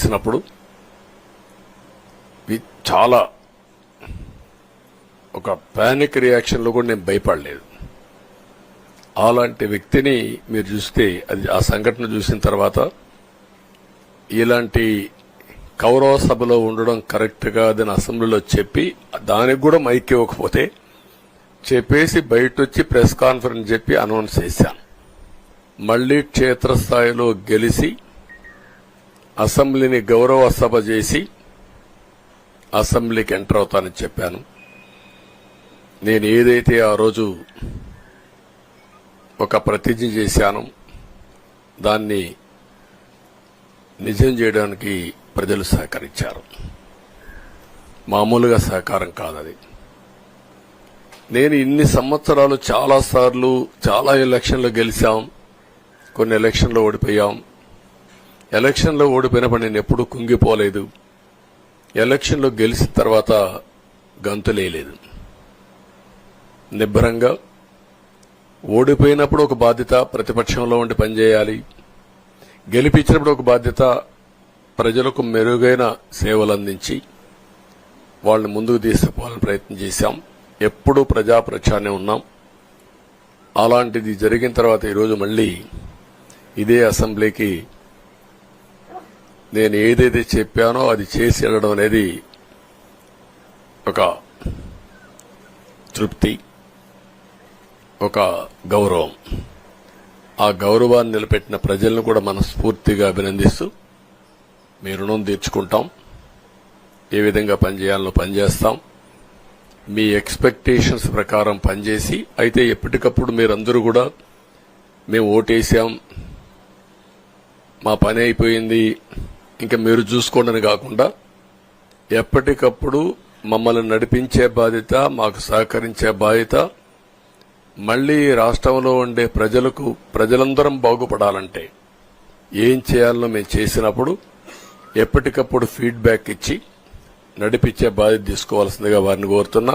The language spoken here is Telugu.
చేసినప్పుడు చాలా ఒక పానిక్ రియాక్షన్లో కూడా నేను భయపడలేదు. అలాంటి వ్యక్తిని మీరు చూస్తే అది ఆ సంఘటన చూసిన తర్వాత ఇలాంటి కౌరవ సభలో ఉండడం కరెక్ట్ కాదని అసెంబ్లీలో చెప్పి దానికి కూడా మైక్ ఇవ్వకపోతే చెప్పేసి బయట వచ్చి ప్రెస్ కాన్ఫరెన్స్ చెప్పి అనౌన్స్ చేశాను. మళ్ళీ క్షేత్రస్థాయిలో గెలిచి అసెంబ్లీని గౌరవ సభ చేసి అసెంబ్లీకి ఎంటర్ అవుతానని చెప్పాను. నేను ఏదైతే ఆ రోజు ఒక ప్రతిజ్ఞ చేశాను దాన్ని నిజం చేయడానికి ప్రజలు సహకరించారు. మామూలుగా సహకారం కాదది నేను ఇన్ని సంవత్సరాలు చాలా సార్లు చాలా ఎలక్షన్లు గెలిచాం కొన్ని ఎలక్షన్లు ఓడిపోయాం ఎలక్షన్లో ఓడిపోయినప్పుడు నేను ఎప్పుడూ కుంగిపోలేదు. ఎలక్షన్లో గెలిచిన తర్వాత గంతులేయలేదు నిబ్బరంగా ఓడిపోయినప్పుడు ఒక బాధ్యత ప్రతిపక్షంలో ఉండి పనిచేయాలి. గెలిపించినప్పుడు ఒక బాధ్యత ప్రజలకు మెరుగైన సేవలు అందించి వాళ్ళని ముందుకు తీసుకుపోవాలని ప్రయత్నం చేశాం. ఎప్పుడూ ప్రజాప్రచారనే ఉన్నాం. అలాంటిది జరిగిన తర్వాత ఈరోజు మళ్ళీ ఇదే అసెంబ్లీకి నేను ఏదైతే చెప్పానో అది చేసి వెళ్ళడం అనేది ఒక తృప్తి ఒక గౌరవం. ఆ గౌరవాన్ని నిలబెట్టిన ప్రజలను కూడా మనస్ఫూర్తిగా అభినందిస్తూ మీ రుణం తీర్చుకుంటాం. ఏ విధంగా పనిచేయాలనో పనిచేస్తాం. మీ ఎక్స్పెక్టేషన్స్ ప్రకారం పనిచేసి అయితే ఎప్పటికప్పుడు మీరందరూ కూడా మేము ఓటేసాం. మా పని అయిపోయింది. ఇంకా మీరు చూసుకోండి కాకుండా ఎప్పటికప్పుడు మమ్మల్ని నడిపించే బాధ్యత మాకు సహకరించే బాధ్యత మళ్ళీ రాష్ట్రంలో ఉండే ప్రజలకు ప్రజలందరం బాగుపడాలంటే ఏం చేయాలనో మేము చేసినప్పుడు ఎప్పటికప్పుడు ఫీడ్బ్యాక్ ఇచ్చి నడిపించే బాధ్యత తీసుకోవాల్సిందిగా వారిని కోరుతున్నా.